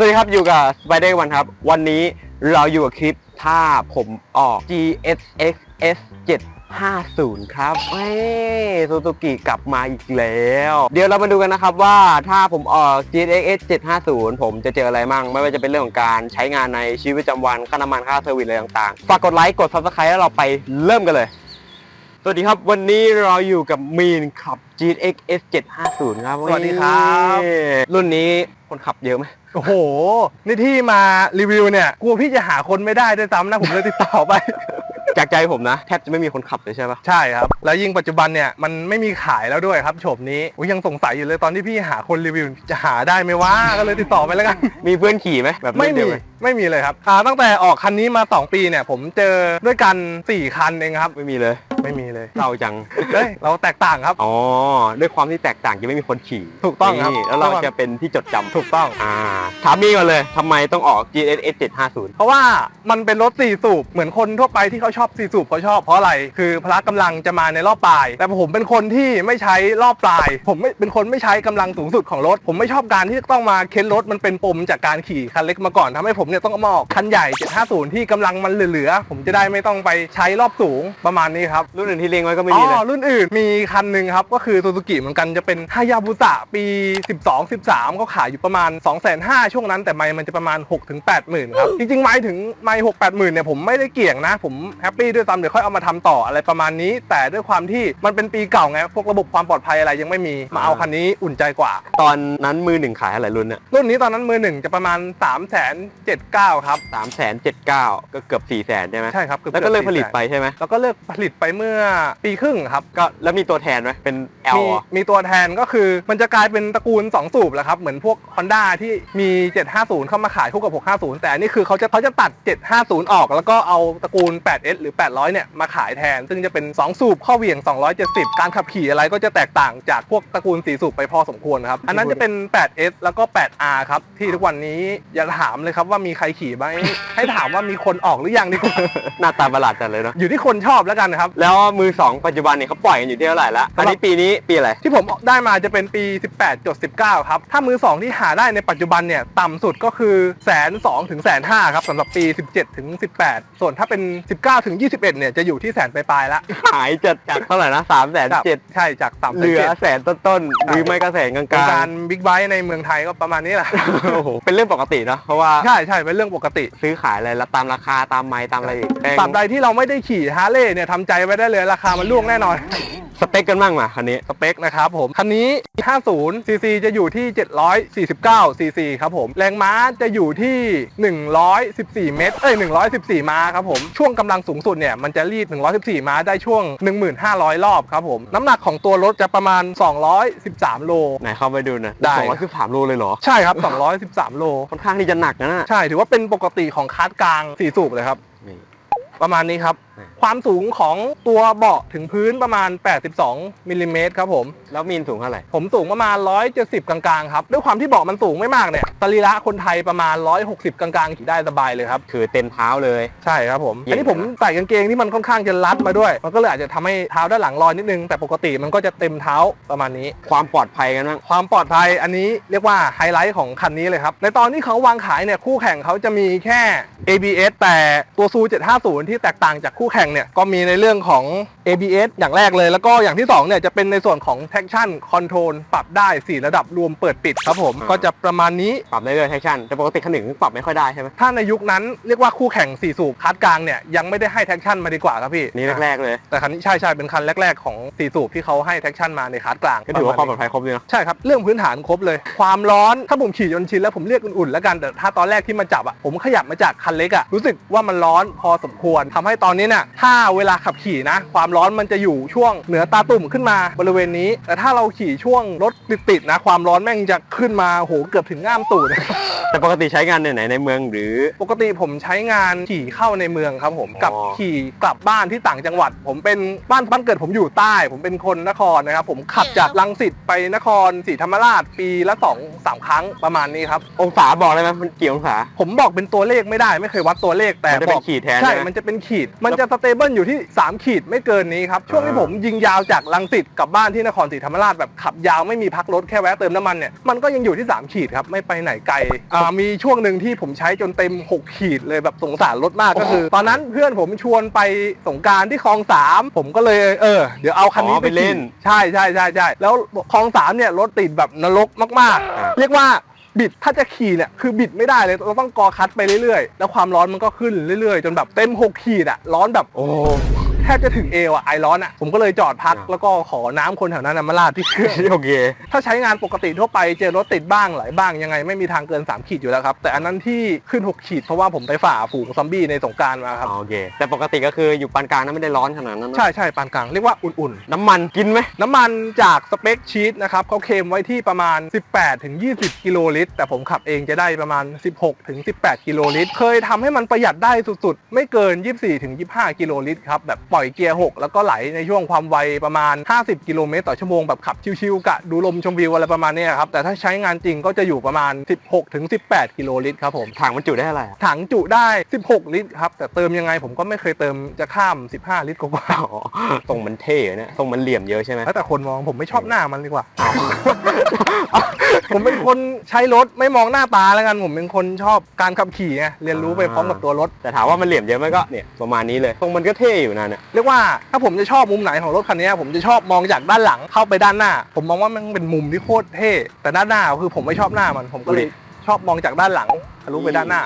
สวัสดีครับอยู่กับ Spider วันครับ วันนี้เราอยู่กับคลิปถ้าผมออก GSX S 750 ครับเฮ้ซูซูกิกลับมาอีกแล้ว เดี๋ยวเรามาดูกันนะครับว่าถ้าผมออก GSX S 750 ผมจะเจออะไรมั่ง ไม่ว่าจะเป็นเรื่องของการใช้งานในชีวิตประจำวัน ค่าน้ำมัน ค่าเซอร์วิสอะไรต่างๆ ฝากกดไลค์ กด Subscribe แล้วเราไปเริ่มกันเลย สวัสดีครับ วันนี้เราอยู่กับมีนขับ GSX S 750 ครับ สวัสดีครับเฮ้รุ่นนี้คนขับเยอะไหม โอ้โห นี่ที่มารีวิวเนี่ยกลัวพี่จะหาคนไม่ได้ด้วยซ้ำนะผมเลยติดต่อไป จากใจผมนะ แทบจะไม่มีคนขับเลยใช่ปะใช่ครับ แล้วยิ่งปัจจุบันเนี่ยมันไม่มีขายแล้วด้วยครับโฉมนี้อุ๊ยยังสงสัยอยู่เลยตอนที่พี่หาคนรีวิวจะหาได้ไหมวะก็เลยติดต่อไปแล้วกัน มีเพื่อนขี่ไหมแบบไม่รุ่นเดีมียวหไม่มีเลยครับอ่าตั้งแต่ออกคันนี้มา 2 ปีเนี่ยผมเจอด้วยกัน 4 คันเองครับ ไม่มีเลย ไม่มีเลยเราจังเฮ้ยเราแตกต่างครับ อ๋อ ด้วยความที่แตกต่างจะไม่มีคนขี่ถูกต้องครับนี่แล้วเราจะเป็นที่จดจำถูกต้องอ่าถามมีก่อนเลยทำไมต้องออก GSX 750 เพราะว่ามันเป็นรถสี่สูบเหมือนคนทั่วไปที่เขาชอบสี่สูบเขาชอบเพราะอะไรคือพละกำลังจะมาในรอบปลาย แต่ผมเป็นคนที่ไม่ใช้รอบปลาย ผมไม่เป็นคนไม่ใช้กำลังสูงสุดของรถ ผมไม่ชอบการที่ต้องมาเค้นรถมันเป็นปมจากการขี่คันเล็กมาก่อนทำให้ผมเนี่ยต้องเอามาออกคันใหญ่750 ที่กำลังมันเหลือๆผมจะได้ไม่ต้องไปใช้รอบสูงประมาณนี้ครับรุ่นอื่นที่เลี้ยงไว้ก็ไม่อ๋มีเลย อรุ่นอื่นมีคันหนึ่งครับ ก็คือซูซูกิเหมือนกันจะเป็นฮายาบุสะปี 12 13เขาขายอยู่ประมาณ 2 5 0 0 0ช่วงนั้น แต่ไม่มันจะประมาณ6ถึง8 0,000 ครับ จริงๆ ไม่ถึงไม่6 8 0 0 0 เนี่ยผมไม่ได้เกี่ยงนะ ผมแฮปปี้ด้วยซ้ำเดี๋ยวค่อยเอามาทำต่ออะไรประมาณนี้ แต่ด้วยความที่มันเป็นปีเก่าไงพวกระบบความปลอดภัยอะไรยังไม่มีมาเอาคันนี้อุ่นใจกว่า ตอนนั้นมือหนึ่งขายอะไรรุ่นเนี่ยรุ่นนี้ตอนนั้นมือหนึ่งจะประมาณ 3 7 9 0 0ครับสามแสนเจ็ดเก้าก็เกือบสี่แสนใช่ไหมใช่ครับกือบแล้วก็เลยผลิตไป400,000ใช่ไหม แล้วก็เลิกผลิตไปเมื่อปีครึ่งครับ ก็แล้วมีตัวแทนไหมเป็น L มีเหรอมีตัวแทนก็คือมันจะกลายเป็นตระกูล 2 สูบแล้วครับ เหมือนพวก Honda ที่มี 750 เข้ามาขายคู่กับ 650 แต่อันนี่คือเขาจะเขาจะตัด 750 ออก แล้วก็เอาตระกูล 8S หรือ 800 เนี่ยมาขายแทน ซึ่งจะเป็น 2 สูบข้อเหวี่ยง 270 การขับขี่อะไรก็จะแตกต่างจากพวกตระกูล 4 สูบไปพอสมควรครับ อันนั้นจะเป็น 8S แล้วก็ 8R ครับที่ทุกวันนี้อย่าถามเลยครับว่ามีใครขี่ไหมให้ถามว่ามีคนออกหรือยังดีกว่า หน้าตาประหลาดจัดเลยเนาะอยู่ที่คนชอบแล้วกันนะครับ แล้วมือสองปัจจุบันเนี่ยเขาปล่อยกันอยู่ที่เท่าไหร่ละอันนี้ปีนี้ปีอะไรที่ผมได้มาจะเป็นปี 18.19 ครับ ถ้ามือ2ที่หาได้ในปัจจุบันเนี่ยต่ำสุดก็คือแสนสองถึงแสนห้าครับสำหรับปี 17ถึง18 ส่วนถ้าเป็น 19ถึง21เนี่ยจะอยู่ที่แสนปลายๆละหายจากจากเท่าไหร่นะสามแสนเจ็ดใช่จากต่ำเหลือแสนต้นๆหรือไม่ก็แสนกลางเป็นๆการบิ๊กไบค์ในเมืองไทยก็ประมาณนี้แหละโอ้โหเป็นเรื่องปกติเนอะเพราะว่าใช่ใช่เป็นเรื่องปกติซื้อขายอะไรแล้วตามราคาตามไม้ตามอะไรอีกแพงตราบใดที่เราไม่ได้ขี่ฮาร์เลย์เนี่ยทำใจไว้ได้เลยราคามันล่วงแน่นอน สเปคกันบ้างมาคันนี้ สเปคนะครับผม คันนี้ 50ซีซีจะอยู่ที่ 749ซีซีครับผม แรงม้าจะอยู่ที่ 114 เมตร เอ้ย 114 ม้าครับผม ช่วงกำลังสูงสุดเนี่ย มันจะรีด 114 ม้าได้ช่วง 1,500 รอบครับผม น้ำหนักของตัวรถจะประมาณ 213 โล ไหนเข้าไปดูหนะได้สองร้อยคือสามโลเลยเหรอ ใช่ครับ 213 โล ค่อนข้างที่จะหนักนะน่ะใช่ ถือว่าเป็นปกติของคาร์ดกลาง4สูบเลยครับนี่ประมาณนี้ครับอืม ความสูงของตัวเบาะถึงพื้นประมาณ 82มิลลิเมตรครับผม แล้วมีนสูงเท่าไหร่ ผมสูงประมาณ 170 กลางๆครับ ด้วยความที่เบาะมันสูงไม่มากเนี่ยสรีระคนไทยประมาณ 160 กลางๆขี่ได้สบายเลยครับ คือเต็มเท้าเลย ใช่ครับผมเย็นอันนี้ผมใส่กางเกงที่มันค่อนข้างจะรัดมาด้วย มันก็เลยอาจจะทำให้เท้าด้านหลังลอยนิดนึง แต่ปกติมันก็จะเต็มเท้าประมาณนี้ ความปลอดภัยกันบ้างความปลอดภัยอันนี้เรียกว่าไฮไลท์ของคันนี้เลยครับ ในตอนที่เขาวางขายเนี่ยคู่แข่งเขาจะมีแค่ ABS แต่ตัวซู750ที่แตกต่างจากคู่แข่งเนี่ยก็มีในเรื่องของ ABS อย่างแรกเลย แล้วก็อย่างที่2เนี่ยจะเป็นในส่วนของ traction control ปรับได้ 4 ระดับรวมเปิดปิดครับผมอ่าก็จะประมาณนี้ปรับได้เลยแท็กชั่นแต่ปกติคันหนึ่งปรับไม่ค่อยได้ใช่ไหมถ้าในยุคนั้นเรียกว่าคู่แข่ง4สูบคัดกลางเนี่ยยังไม่ได้ให้ traction มาดีกว่าครับพี่นี่แรกๆเลยแต่คันนี้ใช่ใช่เป็นคันแรก ๆของ4สูบที่เขาให้ traction มาในคัดกลางก็ถือว่าความปลอดภัยครบเลยเนาะใช่ครับเรื่องพื้นฐานครบเลย ความร้อนถ้าผมขี่จนชินแล้วผมเรียกอุ่นๆแล้วกันแต่ถ้าตอนแรกที่มาจับอะผมขยับมาจากคันเล็กอะรู้สึกว่ามันร้อนพอสมควรทำให้ตอนนี้เนี่ยถ้าเวลาขับขี่นะ ความร้อนมันจะอยู่ช่วงเหนือตาตุ่มขึ้นมาบริเวณนี้ แต่ถ้าเราขี่ช่วงรถติดๆนะ ความร้อนแม่งจะขึ้นมาโหเกือบถึงง่ามตูด แต่ปกติใช้งานในไหนในเมืองหรือ ปกติผมใช้งานขี่เข้าในเมืองครับผมกับอ๋อขี่กลับบ้านที่ต่างจังหวัด ผมเป็นบ้านบ้านเกิดผมอยู่ใต้ ผมเป็นคนนครนะครับผมขับจากลังสิตไปนครศรีธรรมราชปีละสองสามครั้งประมาณนี้ครับองศาบอกเลยไหมมันกี่องศาผมบอกเป็นตัวเลขไม่ได้ไม่เคยวัดตัวเลขแต่มันจะเป็นบอกขีดแทนใช่ใช่ ไหม มันจะเป็นขีด มันจะสเตเบิลอยู่ที่ 3 ขีดไม่เกินนี้ครับ ช่วงที่อ่า ผมยิงยาวจากลังสิตกลับบ้านที่นครศรีธรรมราชแบบขับยาวไม่มีพักรถแค่แวะเติมน้ำมันเนี่ย มันก็ยังอยู่ที่ 3 ขีดครับ ไม่ไปไหนไกลเออ่ามีช่วงหนึ่งที่ผมใช้จนเต็ม 6 ขีดเลยแบบสงสารรถมากก็คือ ตอนนั้นเพื่อนผมชวนไปสงกรารที่คลองสามผมก็เลยเออ เดี๋ยวเอาคันนี้อ๋อไปเล่นขี่ใช่ใช่ใช่ใช่แล้วคลองสามเนี่ยรถติดแบบนรกมากอ่าๆเรียกว่าบิดถ้าจะขี่เนี่ยคือบิดไม่ได้เลยเราต้องกอคัดไปเรื่อยๆ แล้วความร้อนมันก็ขึ้นเรื่อยๆ จนแบบเต็ม 6 ขีดอะร้อนแบบโอ้แทบจะถึงเอวอะไอร้อนอะผมก็เลยจอดพักอ่าแล้วก็ขอน้ำคนแถวนั้นนะมาราดที่เครื่อง โอเค ถ้าใช้งานปกติทั่วไปเจอรถติดบ้างไหลบ้างยังไงไม่มีทางเกิน 3 ขีดอยู่แล้วครับ แต่อันนั้นที่ขึ้น 6 ขีดเพราะว่าผมไปฝ่าฝูงซอมบี้ในสงกรารมาครับโอเค แต่ปกติก็คืออยู่ปานกลางนั้นไม่ได้ร้อนขนาดนั้นนะใช่ใช่ปานกลางเรียกว่าอุ่นน้ำมันกินไหม ๆ น้ำมันจากสเปคชีตนะครับเขาเคลมไว้ที่ประมาณ 18 ถึง 20 กิโลลิตร แต่ผมขับเองจะได้ประมาณ 16 ถึง 18 กิโลลิตร เคยทำให้มันประหยัดได้สุดๆ ไม่เกิน 24 ถึง 25 กิโลลิตรครับแบบปล่อยเกียร์ 6 แล้วก็ไหลในช่วงความไวประมาณ 50 กิโลเมตรต่อชั่วโมงแบบขับชิวๆกะดูลมชมวิวอะไรประมาณเนี้ยครับ แต่ถ้าใช้งานจริงก็จะอยู่ประมาณ 16ถึง18 กิโลลิตรครับผม ถังมันจุได้เท่าไหร่อะถังจุได้ 16 ลิตรครับ แต่เติมยังไงผมก็ไม่เคยเติมจะข้าม 15 ลิตรกว่าอ๋อทรงมันเท่อะเนี่ยทรงมันเหลี่ยมเยอะใช่ไหมๆแล้วแต่คนมองผมไม่ชอบหน้ามันดีกว่า ผมเป็นคนใช้รถไม่มองหน้าตาแล้วกัน ผมเป็นคนชอบการขับขี่ไงเรียนรู้ไปพร้อมกับตัวรถ แต่ถามว่ามันเหลี่ยมเยอะไหมก็เนี่ยประมาณนี้เลยทรงมันก็เท่อยู่นะเนี่ยเรียกว่าถ้าผมจะชอบมุมไหนของรถคันนี้ผมจะชอบมองจากด้านหลังเข้าไปด้านหน้า ผมมองว่ามันเป็นมุมที่โคตรเท่แต่ด้านหน้าคือผมไม่ชอบหน้ามันผมก็เลยชอบมองจากด้านหลังทะลุไปด้านหน้า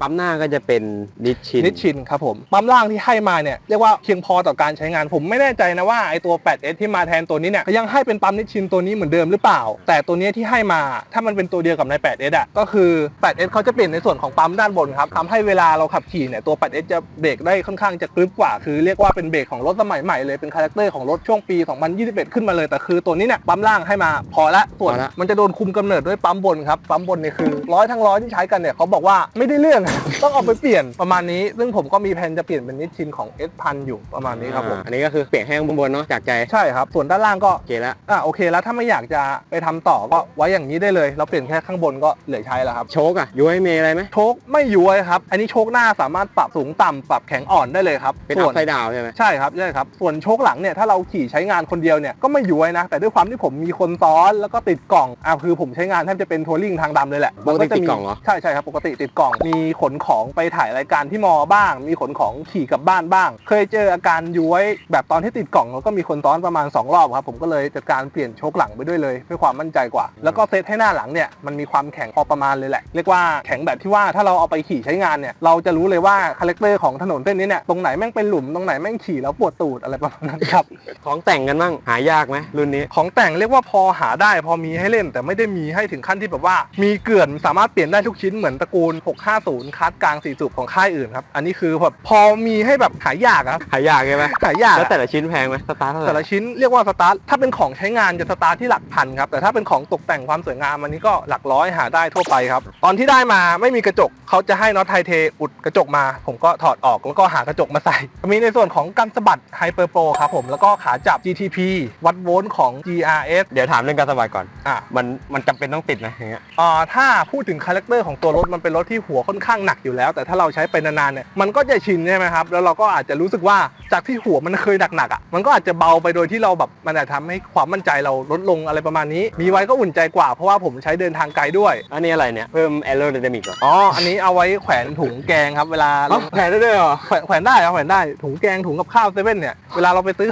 ปั๊มหน้าก็จะเป็นนิชชินนิชชินครับผมปั๊มล่างที่ให้มาเนี่ยเรียกว่าเพียงพอต่อการใช้งานผมไม่แน่ใจนะว่าไอตัว 8S ที่มาแทนตัวนี้เนี่ยยังให้เป็นปั๊มนิชชินตัวนี้เหมือนเดิมหรือเปล่า แต่ตัวเนี้ยที่ให้มาถ้ามันเป็นตัวเดียวกับใน 8S อะก็คือ 8S เขาจะเปลี่ยนในส่วนของปั๊มด้านบนครับทำให้เวลาเราขับขี่เนี่ยตัว 8S จะเบรกได้ค่อนข้างจะกรึบกว่าคือเรียกว่าเป็นเบรกของรถสมัยใหม่เลยเป็นคาแรคเตอร์ของรถช่วงปี 2021 ขึ้นมาเลยแต่คือตัวนี้เนี่ยปั๊มล่างให้มาพอละส่วนพอละมันจะโดนคุมกำเนิดด้วยปั๊มบนครับปั๊มบนเนี่ยคือร้อยทั้งร้อยที่ใช้กันเนี่ยเขาบอกว่าไม่ได้เรื่องต้องเอาไปเปลี่ยนประมาณนี้ ซึ่งผมก็มีแผนจะเปลี่ยนเป็นนิชชินของ S พันอยู่ประมาณนี้ครับผมอ่าอันนี้ก็คือเปลี่ยนให้ข้างบนเนาะจากใจ ใช่ครับ ส่วนด้านล่างก็โอเคแล้วอะโอเคแล้วถ้าไม่อยากจะไปทำต่อก็ไว้อย่างนี้ได้เลย เราเปลี่ยนแค่ข้างบนก็เหลือใช้แล้วครับ โชคอะย้วยเมย์อะไรไหมโชคไม่ย้วยครับ อันนี้โชคหน้าสามารถปรับสูงต่ำปรับแข็งอ่อนได้เลยครับเป็นส่อัวพน ไซด์ดาวใช่ไหม ใช่ครับใช่ครับ ส่วนโชคหลังเนี่ยถ้าเราขี่ใช้งานคนเดียวเนี่ยก็ไม่ย้วยนะ แต่ด้วยความที่ผมมีคนซ้อนแล้วก็ติดกล่องอะคือผมใช้งานแทบจะเป็นทัวริงทางดำเลยแหละปกติจะติดมีกล่องเหรอ ใช่ใช่ครับปกติติดกล่องมีขนของไปถ่ายรายการที่มอบ้าง มีขนของขี่กลับบ้านบ้าง เคยเจออาการย้วยแบบตอนที่ติดกล่องแล้วก็มีคนซ้อนประมาณสองรอบครับผมก็เลยจัดการเปลี่ยนโชคหลังไปด้วยเลยเพื่อความมั่นใจกว่า แล้วก็เซตให้หน้าหลังเนี่ยมันมีความแข็งพอประมาณเลยแหละเรียกว่าแข็งแบบที่ว่าถ้าเราเอาไปขี่ใช้งานเนี่ยเราจะรู้เลยว่าคาแรคเตอร์ของถนนเส้นนี้เนี่ยตรงไหนแม่งเป็นหลุมตรงไหนแม่งขี่แล้วปวดตูดอะไรประมาณนั้นครับของแต่งกันบ้างหายากไหมรุ่นนี้ของแต่งเรียกว่าพอหาได้พอมีให้เล่นแต่ไม่ได้มีให้ถึงขั้นที่แบบว่า มีเกลื่อนสามารถเปลี่ยนได้ทุกชิ้นเหมือนตระกูล 650คัสกลาง4สูบของค่ายอื่นครับ อันนี้คือแบบพอมีให้แบบหายากอะครับหายากใช่ไหมหายากแล้วอะแต่ละชิ้นแพงไหมสตาร์ทเท่าไหแต่ร่ละชิ้นเรียกว่าสตาร์ทถ้าเป็นของใช้งานจะสตาร์ทที่หลักพันครับแต่ถ้าเป็นของตกแต่งความสวยงามอันนี้ก็หลักร้อยหาได้ทั่วไปครับ ตอนที่ได้มาไม่มีกระจกเขาจะให้น็อตไทเทอุดกระจกมา ผมก็ถอดออกแล้วก็หากระจกมาใส่ มีในส่วนของกันสะบัดไฮเปอร์โปรครับผมแล้วก็ขาจับ GTP วัดโวลต์ของ GRS เดี๋ยวถามเรื่องการสบายก่อนอะมันมันจำเป็นต้องติดไหมอย่างเงี้ยอ่าถ้าพูดถึงคาแรคเตอร์ของตัวรถมันเป็นรถที่หัวค่อนข้างหนักอยู่แล้ว แต่ถ้าเราใช้ไปนานๆเนี่ยมันก็จะชินใช่ไหมครับแล้วเราก็อาจจะรู้สึกว่าจากที่หัวมันเคยหนักๆอะมันก็อาจจะเบาไปโดยที่เราแบบมันอาจจะทำให้ความมั่นใจเราลดลงอะไรประมาณนี้ มีไว้ก็อุ่นใจกว่าเพราะว่าผมใช้เดินทางไกลด้วยอันนี้อะไรเนี่ย เพิ่มแอโร d y นามิกเหรออ๋ออันนี้เอาไว้แขวนถุงแกงครับเวลาอ๋อแพงได้ด้วยเหรอ แขวนแขวนได้ครับแขวนได้ถุงแกงถุงกับข้าวเซเว่นเนี่ยเวลาเราไปซื้อ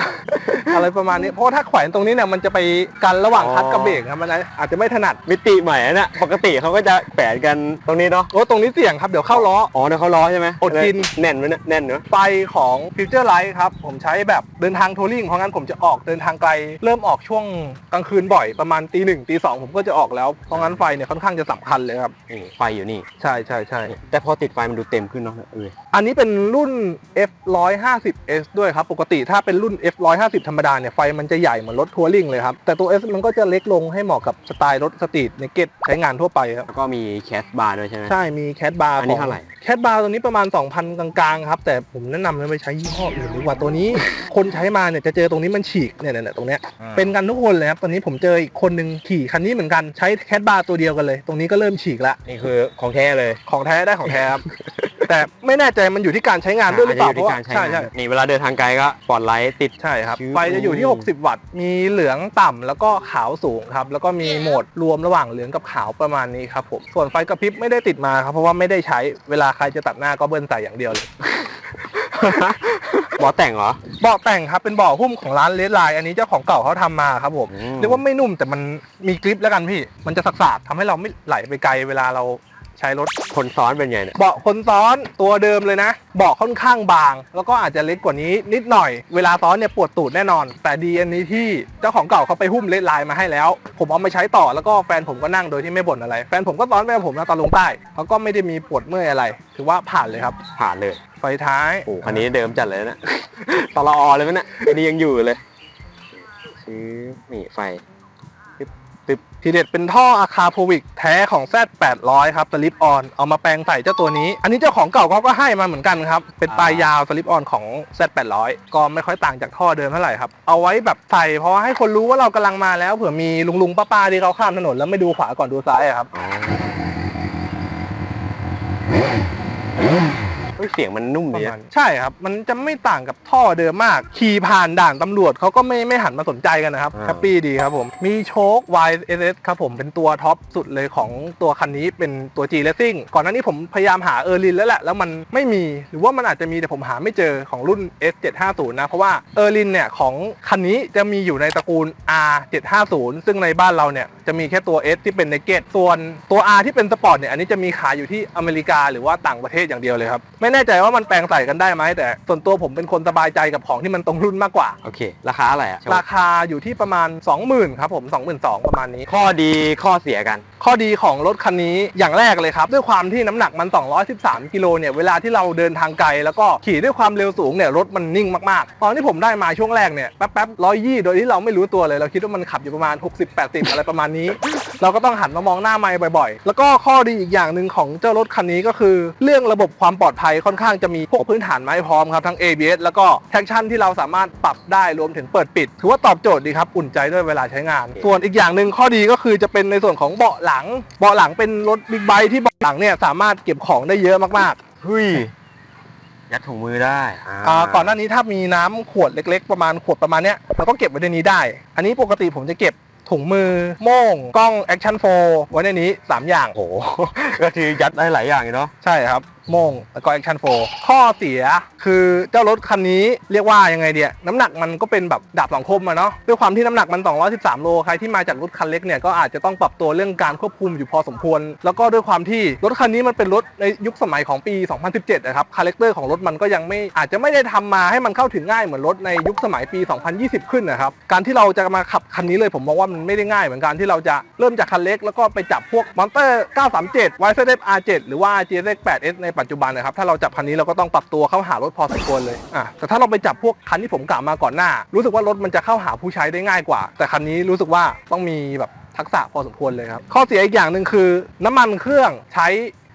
อะไรประมาณนี้เพราะว่าถ้าแขวนตรงนี้เนี่ยมันจะไปกันระหว่างคัดกับเบรกครับมันอาจจะไม่ถนัดมิติใหม่อะเนี่ยปกติเขาก็จะแขวนกันตรงนี้เนาะโอ้ตรงนี้เสี่ยงครับเดี๋ยวเข้าล้อ อ๋อเดี๋ยวเขาล้อใช่ไหมอดกิน แน่นไหมเนี่ยแน่นเนอะไฟของ Future Light ครับ ผมใช้แบบเดินทางทัวริงเพราะงั้นผมจะออกเดินทางไกล เริ่มออกช่วงกลางคืนบ่อยประมาณตีหนึ่งตีสองผมก็จะออกแล้ว เพราะงั้นไฟเนี่ยค่อนข้างจะสำคัญเลยครับนี่ไฟอยู่นี่ ใช่ใช่ใช่แต่พอติดไฟมันดูเต็มขึ้นเนาะเอออันนี้เป็นรุ่น F 150 S ด้วยครับ ปกติถ้าเป็นรุ่น F 150ธรรมดาเนี่ยไฟมันจะใหญ่เหมือนรถทัวริงเลยครับ แต่ตัว S มันก็จะเล็กลงให้เหมาะกับสไตล์รถสตรีทเนเก็ตใช้งานทั่วไปครับ แล้วก็มีแคสบาร์ด้วยใช่ไหมใช่ มีแคดบาร์อันนี้เท่าไหร่ แคดบาร์ตัวนี้ประมาณ 2,000 กลางๆครับ แต่ผมแนะนำให้ไปใช้ยี่ห้ออื่นดีกว่าตัวนี้ คนใช้มาเนี่ยจะเจอตรงนี้มันฉีกเนี่ยเนี่ยตรงเนี้ยเป็นกันทุกคนเลยครับตอนนี้ผมเจออีกคนหนึ่งขี่คันนี้เหมือนกันใช้แคดบาร์ตัวเดียวกันเลย ตรงนี้ก็เริ่มฉีกละนี่คือของแท้เลย ของแท้ได้ของแท้ครับ แต่ไม่แน่ใจมันอยู่ที่การใช้งานด้วยหรือเปล่าจจะยู่ที่การเพราะว่าใช้ใช่งานใช่นี่เวลาเดินทางไกลก็ปลอดไลท์ติดใช่ครับชื่อไฟจะอยู่ที่ 60 วัตต์ มีเหลืองต่ำแล้วก็ขาวสูงครับแล้วก็มีโหมดรวมระหว่างเหลืองกับขาวประมาณนี้ครับผมส่วนไฟกระพริบไม่ได้ติดมาครับเพราะว่าไม่ได้ใช้เวลาใครจะตัดหน้าก็เบิ้ลใส่อย่างเดียวเลยบอแต่งเหรอเบาะแต่งครับเป็นเบาะหุ้มของร้านเลดไลน์อันนี้เจ้าของเก่าเขาทำมาครับผมอืมเรียกว่าไม่นุ่มแต่มันมีกริปแล้วกันพี่ มันจะสักๆทำให้เราไม่ไหลไปไกลเวลาเรา ใช้รถคนซ้อนเป็นไงเนี่ยเบาะคนซ้อนตัวเดิมเลยนะ เบาะค่อนข้างบาง แล้วก็อาจจะเล็กกว่านี้นิดหน่อย เวลาซ้อนเนี่ยปวดตูดแน่นอน แต่ดีอันนี้ที่เจ้าของเก่าเขาไปหุ้มเลดไลน์มาให้แล้ว ผมเอามาใช้ต่อแล้วก็แฟนผมก็นั่งโดยที่ไม่บ่นอะไร แฟนผมก็ซ้อนไปกับผมนะตอนลงใต้เขาก็ไม่ได้มีปวดเมื่อยอะไร ถือว่าผ่านเลยครับ ผ่านเลยไฟท้ายโอ้คันนี้เดิมจัดเลยนะ ตลออเลยมั้ยเนะอันนี้ยังอยู่เลยชื้อนี่ไฟ ทีเด็ดเป็นท่ออาคาโพวิกแท้ของ Z800 ครับสลิปออนเอามาแปลงใส่เจ้าตัวนี้ อันนี้เจ้าของเก่าเขาก็ให้มาเหมือนกันครับ เป็นปลายยาวสลิปออนของ Z800 ก็ไม่ค่อยต่างจากท่อเดิมเท่าไหร่ครับ เอาไว้แบบใส่เพราะให้คนรู้ว่าเรากำลังมาแล้วเผื่อมีลุงๆป้าๆที่เขาข้ามถนนแล้วไม่ดูขวาก่อนดูซ้ายครับ เฮ้ยเสียงมันนุ่มประดีมาอะณใช่ครับ มันจะไม่ต่างกับท่อเดิมมาก ขี่ผ่านด่านตำรวจเขาก็ไม่ไม่หันมาสนใจกันนะครับอ่าแฮปปี้ดีครับผม มีโชค YSS ครับผมเป็นตัวท็อปสุดเลยของตัวคันนี้เป็นตัว G Racing ก่อนหน้านี้ผมพยายามหาเออร์ลินแล้วแหละ แล้วมันไม่มีหรือว่ามันอาจจะมีแต่ผมหาไม่เจอของรุ่น S750 นะ เพราะว่าเออร์ลินเนี่ยของคันนี้จะมีอยู่ในตระกูล R750 ซึ่งในบ้านเราเนี่ย จะมีแค่ตัว S ที่เป็น Naked ส่วนตัว R ที่เป็นสปอร์ตเนี่ยอันนี้จะมีขายอยู่ที่อเมริกาหรือว่าต่างประเทศอย่างเดียวเลยครับ ไม่แน่ใจว่ามันแปลงใส่กันได้ไหมแต่ส่วนตัวผมเป็นคนสบายใจกับของที่มันตรงรุ่นมากกว่า โอเค ราคาอะไรอะราคาอยู่ที่ประมาณ 20,000ครับผม22,000ประมาณนี้ ข้อดีข้อเสียกัน ข้อดีของรถคันนี้อย่างแรกเลยครับ ด้วยความที่น้ำหนักมัน 213 กิโลเนี่ยเวลาที่เราเดินทางไกล แล้วก็ขี่ด้วยความเร็วสูงเนี่ยรถมันนิ่งมากๆ ตอนที่ผมได้มาช่วงแรกเนี่ยแป๊บๆร้อยยี่โดยที่เราไม่รู้ตัวเลยเราคิดว่ามันขับอยู่ประมาณ 60-80 อะไรประมาณนี้เราก็ต้องหันมามองหน้าไมค์บ่อยๆ แล้วก็ข้อดีอีกอย่างหนึ่งของเจ้ารถคันนี้ก็คือ เรื่องระบบความปลอดภัยค่อนข้างจะมีพวกพื้นฐานมาให้พร้อมครับทั้ง ABS แล้วก็ traction ที่เราสามารถปรับได้รวมถึงเปิดปิด ถือว่าตอบโจทย์ดีครับอุ่นใจด้วยเวลาใช้งาน ส่วนอีกอย่างหนึ่งข้อดีก็คือจะเป็นในส่วนของเบาะหลัง เบาะหลังเป็นรถบิ๊กไบค์ที่เบาะหลังเนี่ยสามารถเก็บของได้เยอะมากๆเฮ้ยยัดถุงมือได้าอ่าก่อนหน้านี้ถ้ามีน้ำขวดเล็ก ๆ ประมาณขวดประมาณเนี้ยเราก็เก็บไว้ในนี้ได้ อันนี้ปกติผมจะเก็บ ถุงมือ โม่ง กล้องแอคชั่นโฟไว้ในนี้ 3 อย่างโห ก็คือยัดได้หลายอย่างอยู่เนาะ ใช่ครับ โมงแล้วก็แอคชั่นโฟข้อเสียคือเจ้ารถคันนี้เรียกว่ายังไงเดียน้ำหนักมันก็เป็นแบบดาบสองคมอะเนาะด้วยความที่น้ำหนักมัน 213 โล ใครที่มาจากรถคันเล็กเนี่ยก็อาจจะต้องปรับตัวเรื่องการควบคุมอยู่พอสมควร แล้วก็ด้วยความที่รถคันนี้มันเป็นรถในยุคสมัยของปี 2017 นะครับ คาแรคเตอร์ของรถมันก็ยังไม่อาจจะไม่ได้ทำมาให้มันเข้าถึงง่ายเหมือนรถในยุคสมัยปี 2020 ขึ้นนะครับ การที่เราจะมาขับคันนี้เลยผมมองว่ามันไม่ได้ง่ายเหมือนกันที่เราจะเริ่มจากคันเล็กแล้วก็ไปจับพวกมอนเตอร์ 937 y z f R7 หรือว่า GSX 8S ในปัจจุบันนะครับถ้าเราจับคันนี้เราก็ต้องปรับตัวเข้าหารถพอสมควรเลยอะแต่ถ้าเราไปจับพวกคันที่ผมกล่าวมาก่อนหน้า รู้สึกว่ารถมันจะเข้าหาผู้ใช้ได้ง่ายกว่า แต่คันนี้รู้สึกว่าต้องมีแบบทักษะพอสมควรเลยครับข้อเสียอีกอย่างหนึ่งคือ น้ำมันเครื่องใช้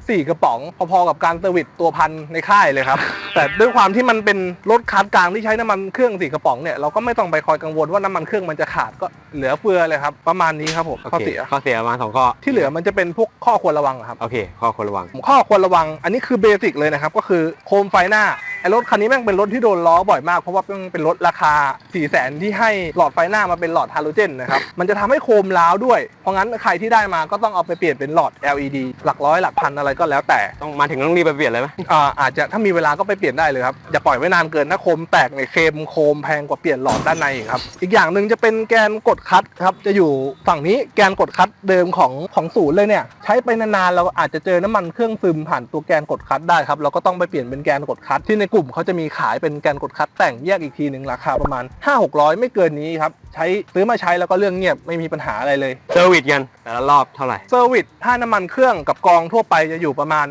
4 กระป๋อง พอๆกับการเซอร์วิสตัวพันในค่ายเลยครับ แต่ด้วยความที่มันเป็นรถคัสกลางที่ใช้น้ำมันเครื่องสี่กระป๋องเนี่ยเราก็ไม่ต้องไปคอยกังวลว่าน้ำมันเครื่องมันจะขาดก็เหลือเฟือเลยครับ ประมาณนี้ครับผมโอข้อเคเสียข้อเสียประมาณสองข้อที่เหลือมันจะเป็นพวกข้อควรระวังอะครับโอเค ข้อควรระวังผมข้อควรระวัง อันนี้คือเบสิกเลยนะครับก็คือโคมไฟหน้าไอ้รถคันนี้แม่งเป็นรถที่โดนล้อบ่อยมาก เพราะว่ามันเป็นรถราคา 4 0 0แสนที่ให้หลอดไฟหน้ามาเป็นหลอดฮาโลเจนนะครับ มันจะทำให้โคมล้าวด้วย เพราะงั้นใครที่ได้มาก็ต้องเอาไปเปลี่ยนเป็นหลอด LED หลักร้อยหลักพันอะไรก็แล้วแต่ต้องมาถึงต้องรีบไปเปลี่ยนเลยไหมอ่าอาจจะถ้ามีเวลาก็ไปเปลี่ยนได้เลยครับอย่าปล่อยไว้นานเกินถ้าโคมแตกในยเคมโคมแพงกว่าเปลี่ยนหลอดด้านในอีกครับอีกอย่างหนึ่งจะเป็นแกนกดคัดครับจะอยู่ฝั่งนี้แกนกดคัดเดิมของของศูนย์เลยเนี่ยใช้ไปนานๆเราอาจจะเจอน้ำมันเครื่องซึมผ่านตัวแกนกดคัดได้ครับเราก็ต้องไปเปลี่ยนเป็นแกนกดคัดที่ในกลุ่มเขาจะมีขายเป็นแกนกดคัดแต่งแยกอีกทีหนึ่งราคาประมาณ 5-600 ไม่เกินนี้ครับใช้ซื้อมาใช้แล้วก็เรื่องเงียบไม่มีปัญหาอะไรเลยเซอร์วิสกันแต่ละรอบเท่าไหร่เซอร์วิสถ้าน้ำมันเครื่องกับกองทั่วไปจะอยู่ประมาณ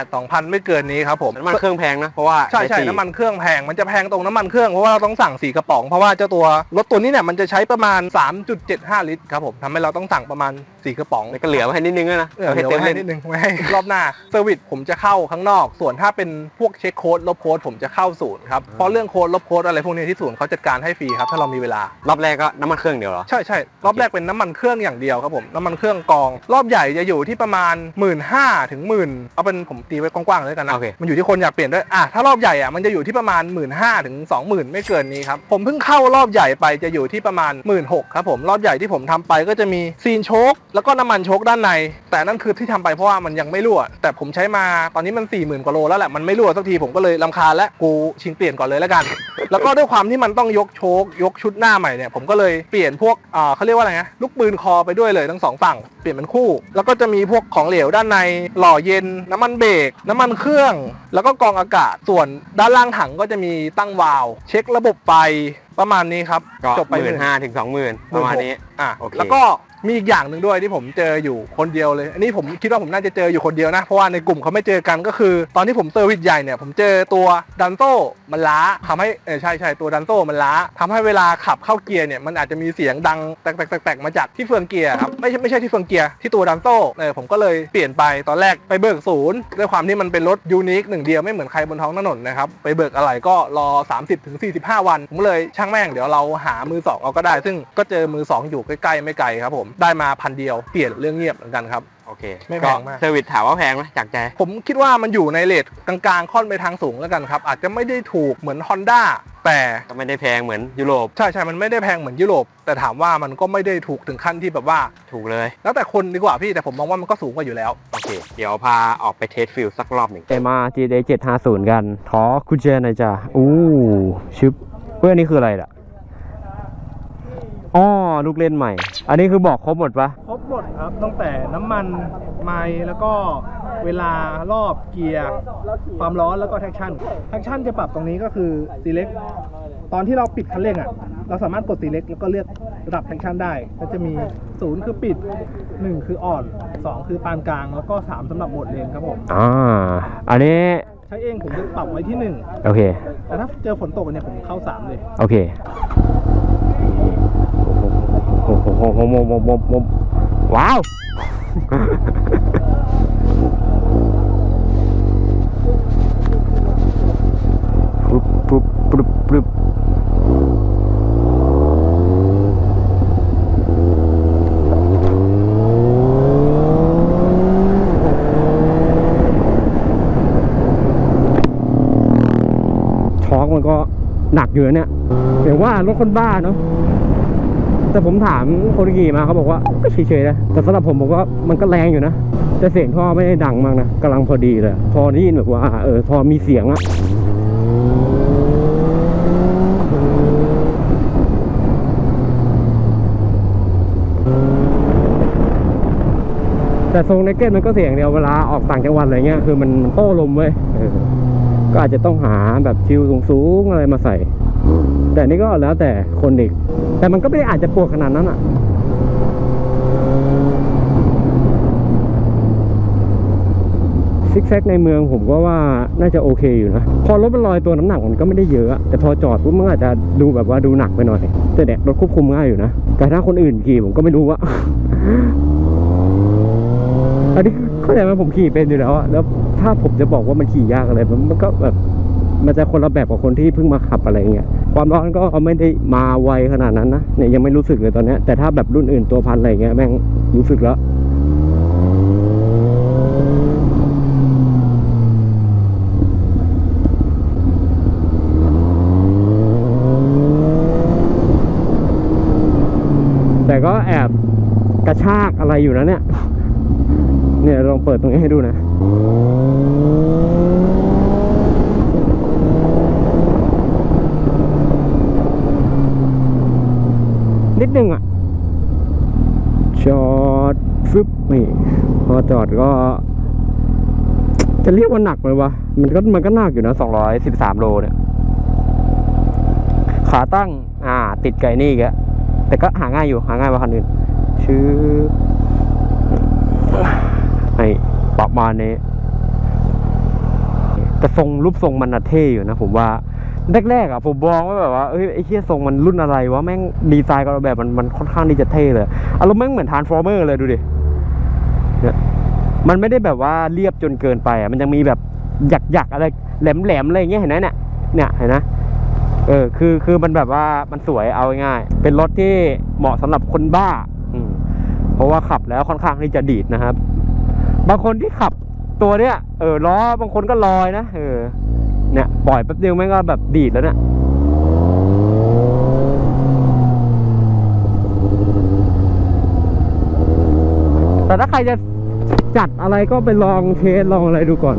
1,800-2,000ไม่เกินนี้ครับผมน้ำมันเครื่องแพงนะเพราะว่าใช่ใช่สี่น้ำมันเครื่องแพงมันจะแพงตรงน้ำมันเครื่องเพราะว่าเราต้องสั่งสีกระป๋องเพราะว่าเจ้าตัวรถตัวนี้เนี่ยมันจะใช้ประมาณ 3.75 ลิตรครับผมทำให้เราต้องสั่งประมาณสีกระป๋องแล้วก็เหลือไว้ให้นิดนึงด้วยนะเออให้เดี๋ยวเต็มไว้เล่ให้นนิดนึงไว้ให้รอบหน้าเซอร์วิสผมจะเข้าข้างนอก ส่วนถ้าเป็นพวกเช็คโค้ดลบโค้ดผมจะเข้าศูนย์ครับเพราะเรื่องโค้ดลบโค้ดอะไรพวกนี้ที่ศูนย์เขาจัดการให้ฟรีครับถ้าเรามีเวลารอบแรกก็น้ำมันเครื่องเดียวเหรอใช่ใช่รอบแรกเป็นน้ำมันเครื่องอย่างเดียวครับผมน้ำมันเครื่องกอง รอบใหญ่จะอยู่ที่ประมาณ 1 5ื่นถึงหมื่นเอาเป็นผมตีไว้กว้างๆเลยกันนะ โอเคมันอยู่ที่คนอยากเปลี่ยนด้วยอะถ้ารอบใหญ่อะมันจะอยู่ที่ประมาณ 1 5ื่นถึง20,000ไม่เกินนี้ครับ ผมเพิ่งเข้ารอบใหญ่ไปจะอยู่ที่ประมาณ 1 6ื่นครับผมรอบใหญ่ที่ผมทำไปก็จะมีซีนโชคแล้วก็น้ำมันโชคด้านใน แต่นั่นคือที่ทำไปเพราะว่ามันยังไม่รั่ว แต่ผมใช้มาตอนนี้มัน4 0,000กว่าโลแล้วแหละมันไม่รั่วสักทีผมก็เลยลำคาญและกูชิงเปลี่ยนก่อนเลยแล้วกัน แล้วก็ด้วยความที่มันต้องยกโชคยกชุดหน้าใหม่เนี่ยผมก็เลยเปลี่ยนพวกอ่าเขาเรียกว่าอะไรนะลูกปืนคอไปด้วยเลยทั้งสองฝั่งเปลี่ยนเป็นคู่ แล้วก็จะมีพวกของเหลวด้านในหล่อเย็น น้ำมันเบรกน้ำมันเครื่อง แล้วก็กรองอากาศส่วนด้านล่างถังก็จะมีตั้งวาล์วเช็คระบบไฟประมาณนี้ครับก็จบไปหมื่นห้าถึงสองหมื่นประมาณนี้ อะโอเค แล้วก็ มีอีกอย่างหนึ่งด้วยที่ผมเจออยู่คนเดียวเลย อันนี้ผมคิดว่าผมน่าจะเจออยู่คนเดียวนะ เพราะว่าในกลุ่มเขาไม่เจอกันก็คือ ตอนที่ผมเซอร์วิสใหญ่เนี่ยผมเจอตัวดันโซมันล้าทำให้เออใช่ใช่ตัวดันโซมันล้าทำให้เวลาขับเข้าเกียร์เนี่ยมันอาจจะมีเสียงดังแตกแตกแตกมาจากที่เฟืองเกียร์ครับไม่ใช่ไม่ใช่ที่เฟืองเกียร์ที่ตัวดันโซเออผมก็เลยเปลี่ยนไปตอนแรกไปเบิกศูนย์ด้วยความที่มันเป็นรถยูนิคหนึ่งเดียวไม่เหมือนใครบนท้องถนนนะครับไปเบิกอะไรก็รอ 30ถึง45 วันผมเลยช่างแม่งเดี๋ยวเราหามือสองเอาก็ได้ ซึ่งก็เจอมือสองอยู่ใกล้ๆไม่ไกลครับผมได้มาพันเดียวเปลี่ยนเรื่องเงียบเหมือนกันครับ โอเคไม่แพงมาก เซอร์วิสถามว่าแพงไหมจากใจ ผมคิดว่ามันอยู่ในเลทกลางๆ ค่อนไปทางสูงแล้วกันครับ อาจจะไม่ได้ถูกเหมือน Honda แต่ก็ไม่ได้แพงเหมือนยุโรป ใช่ใช่มันไม่ได้แพงเหมือนยุโรป แต่ถามว่ามันก็ไม่ได้ถูกถึงขั้นที่แบบว่า ถูกเลย แล้วแต่คนดีกว่าพี่แต่ผมมองว่ามันก็สูงกว่าอยู่แล้ว โอเค เดี๋ยวพาออกไปเทสฟิลสักรอบหนึ่งเอมา GD 750กันขอกุญแจหน่อยจ้ะอู้ชึบเพื่อนนี่คืออะไรล่ะ อ๋อลูกเล่นใหม่ อันนี้คือบอกครบหมดปะครบหมดครับตั้งแต่น้ำมันไมล์แล้วก็เวลารอบเกียร์ความร้อนแล้วก็แท็กชั่นแท็กชั่นจะปรับตรงนี้ก็คือ select ตอนที่เราปิดคันเร่งอะ เราสามารถกด select แล้วก็เลือกระดับแท็กชั่นได้ ก็จะมี 0 คือปิด 1 คืออ่อน 2 คือปานกลาง แล้วก็ 3สำหรับโหมดเลนครับผมอ่าอันนี้ใช้เองผมจะปรับไว้ที่โอเค1แต่ถ้าเจอฝนตกเนี่ยผมเข้า 3 เลย โอเค โหโอ้โหโอ้โหโหโหโหว้าวปุ๊บปุ๊บปุ๊บปุ๊บท้องมันก็หนักอยู่เนี่ยเห็นว่ารถคนบ้าเนาะ แต่ผมถามคนขี่มาเขาบอกว่าก็เฉยๆนะแต่สำหรับผมผมก็มันก็แรงอยู่นะแต่เสียงท่อไม่ได้ดังมากนะกำลังพอดีเลย พอได้ยินแบบว่าเออพอมีเสียงอะแต่ทรงในเก้นมันก็เสียงเดียวเวลาออกต่างจังหวัดอะไรเงี้ยคือมันโต้ลมเว้ยก็อาจจะต้องหาแบบชิวสูงๆอะไรมาใส่ แต่นี่ก็แล้วแต่คนอีก แต่มันก็ไม่ได้อาจจะปวดขนาดนั้นอะซิกแซกในเมืองผมก็ว่าน่าจะโอเคอยู่นะ พอรถมันลอยตัวน้ำหนักมันก็ไม่ได้เยอะ แต่พอจอดปุ๊บมันอาจจะดูแบบว่าดูหนักไปหน่อย แต่เนี่ยรถควบคุมง่ายอยู่นะ แต่ถ้าคนอื่นขี่ผมก็ไม่รู้ว่าอันนี้เข้าใจไหมผมขี่เป็นอยู่แล้วอะแล้วถ้าผมจะบอกว่ามันขี่ยากอะไรมันมันก็แบบมันจะคนละแบบกับคนที่เพิ่งมาขับอะไรเงี้ย ความร้อนก็ไม่ได้มาไวขนาดนั้นนะเนี่ยยังไม่รู้สึกเลยตอนนี้แต่ถ้าแบบรุ่นอื่นตัวพันอะไรเงี้ยแม่งรู้สึกแล้วแต่ก็แอบกระชากอะไรอยู่นะเนี่ย เนี่ยลองเปิดตรงนี้ให้ดูนะ นิดนึงอะ จอดฟึบนี่พอจอดก็ จะเรียกว่าหนักไหมวะมันก็มันก็หนักอยู่นะสองร้อยสิบสามโลเนี่ย ขาตั้ง อ่า ติดไก่นี่อีกะแต่ก็หาง่ายอยู่ หาง่ายกว่าคันอื่น ชื่อไอ้ประมาณนี้แต่ทรงรูปทรงมันน่ะเท่อยู่นะผมว่า แรกๆอะผมมองว่าแบบว่าเอ้ยไอ้เชี่ยทรงมันรุ่นอะไรวะแม่งดีไซน์กับแบบมันมันค่อนข้างที่จะเท่เลยอารมณ์แม่งเหมือนทานฟอร์เมอร์เลยดูดิเนี่ยมันไม่ได้แบบว่าเรียบจนเกินไปอะมันยังมีแบบหยักหยักๆอะไรแหลมแหลมๆอะไรอย่างเงี้ยเห็นไหมเนี่ยเนี่ยเห็นไหมเออคือคือมันแบบว่ามันสวยเอาง่ายเป็นรถที่เหมาะสำหรับคนบ้าอืมเพราะว่าขับแล้วค่อนข้างที่จะดีดนะครับ บางคนที่ขับตัวเนี้ยเออล้อบางคนก็ลอยนะเออ เนี่ยปล่อยแป๊บเดียวแม่งก็แบบดีดแล้วเนี่ยแต่ถ้าใครจะจัดอะไรก็ไปลองเทสลองอะไรดูก่อน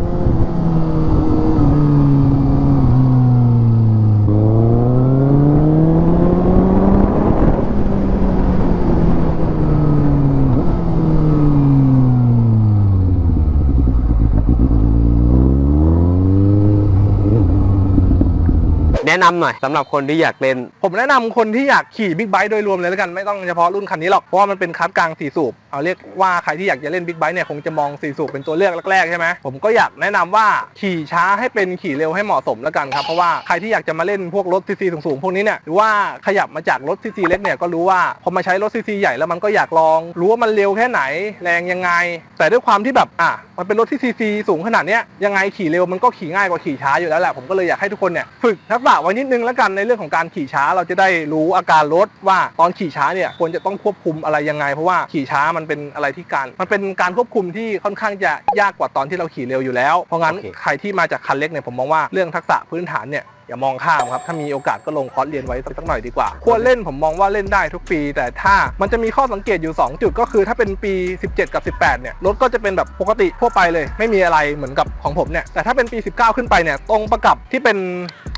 แนะนำหน่อยสำหรับคนที่อยากเล่น ผมแนะนำคนที่อยากขี่บิ๊กไบค์โดยรวมเลยแล้วกันไม่ต้องเฉพาะรุ่นคันนี้หรอกเพราะว่ามันเป็นคัสกลางสี่สูบ เอาเรียกว่าใครที่อยากจะเล่นบิ๊กไบค์เนี่ยคงจะมองสี่สูบเป็นตัวเลือกแรกๆใช่ไหมผมก็อยากแนะนำว่าขี่ช้าให้เป็นขี่เร็วให้เหมาะสมแล้วกันครับเพราะว่าใครที่อยากจะมาเล่นพวกรถซีซีสูงๆพวกนี้เนี่ยหรือว่าขยับมาจากรถซีซีเล็กเนี่ยก็รู้ว่าพอมาใช้รถซีซีใหญ่แล้วมันก็อยากลองรู้ว่ามันเร็วแค่ไหนแรงยังไง แต่ด้วยความที่แบบอะมันเป็นรถที่ซีซีสูงขนาดนี้ยยังไงขี่เร็วมันก็ขี่ง่ายกว่าขี่ช้าอยู่แล้วแหละผมก็เลยอยากให้ทุกคนเนี่ยฝึกทักษะไว้นิดนึงแล้วกันในเรื่องของการขี่ช้าเราจะได้รู้อาการรถว่าตอนขี่ช้าเนี่ยควรจะต้องควบคุมอะไรยังไง เพราะว่าขี่ช้ามันเป็นอะไรที่การ มันเป็นการควบคุมที่ค่อนข้างจะยากกว่าตอนที่เราขี่เร็วอยู่แล้ว เพราะงั้นโอเคใครที่มาจากคันเล็กเนี่ยผมมองว่าเรื่องทักษะพื้นฐานเนี่ย อย่ามองข้ามครับ ถ้ามีโอกาสก็ลงคอร์สเรียนไว้สักหน่อยดีกว่า ควรเล่นผมมองว่าเล่นได้ทุกปี แต่ถ้ามันจะมีข้อสังเกตอยู่ 2 จุดก็คือถ้าเป็นปี 17 กับ 18 เนี่ย รถก็จะเป็นแบบปกติทั่วไปเลย ไม่มีอะไรเหมือนกับของผมเนี่ย แต่ถ้าเป็นปี 19 ขึ้นไปเนี่ย ตรงประกับที่เป็น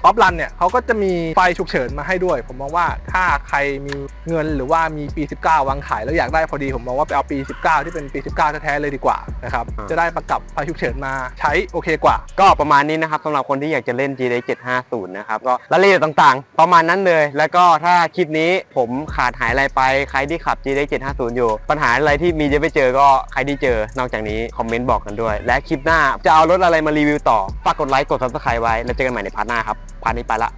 ออฟรันเนี่ยเขาก็จะมีไฟฉุกเฉินมาให้ด้วย ผมมองว่าถ้าใครมีเงินหรือว่ามีปี 19 วางขายแล้วอยากได้พอดี ผมมองว่าไปเอาปี 19 ที่เป็นปี 19 แท้ๆเลยดีกว่านะครับอ่าจะได้ประกับไฟฉุกเฉินมาใช้โอเคกว่า ก็ประมาณนี้นะครับสำหรับคนที่อยากจะเล่น GTX 750นะครับก็รายละเอียดต่างๆ ประมาณนั้นเลย แล้วก็ถ้าคลิปนี้ผมขาดหายอะไรไปใครที่ขับ GDX 750 อยู่ ปัญหาอะไรที่มีจะไปเจอก็ใครที่เจอ นอกจากนี้คอมเมนต์บอกกันด้วย และคลิปหน้าจะเอารถอะไรมารีวิวต่อฝากกดไลค์กดซับสไคร b e ไว้ แล้วเจอกันใหม่ในพาร์ทหน้าครับพาร์ทนี้ไปละ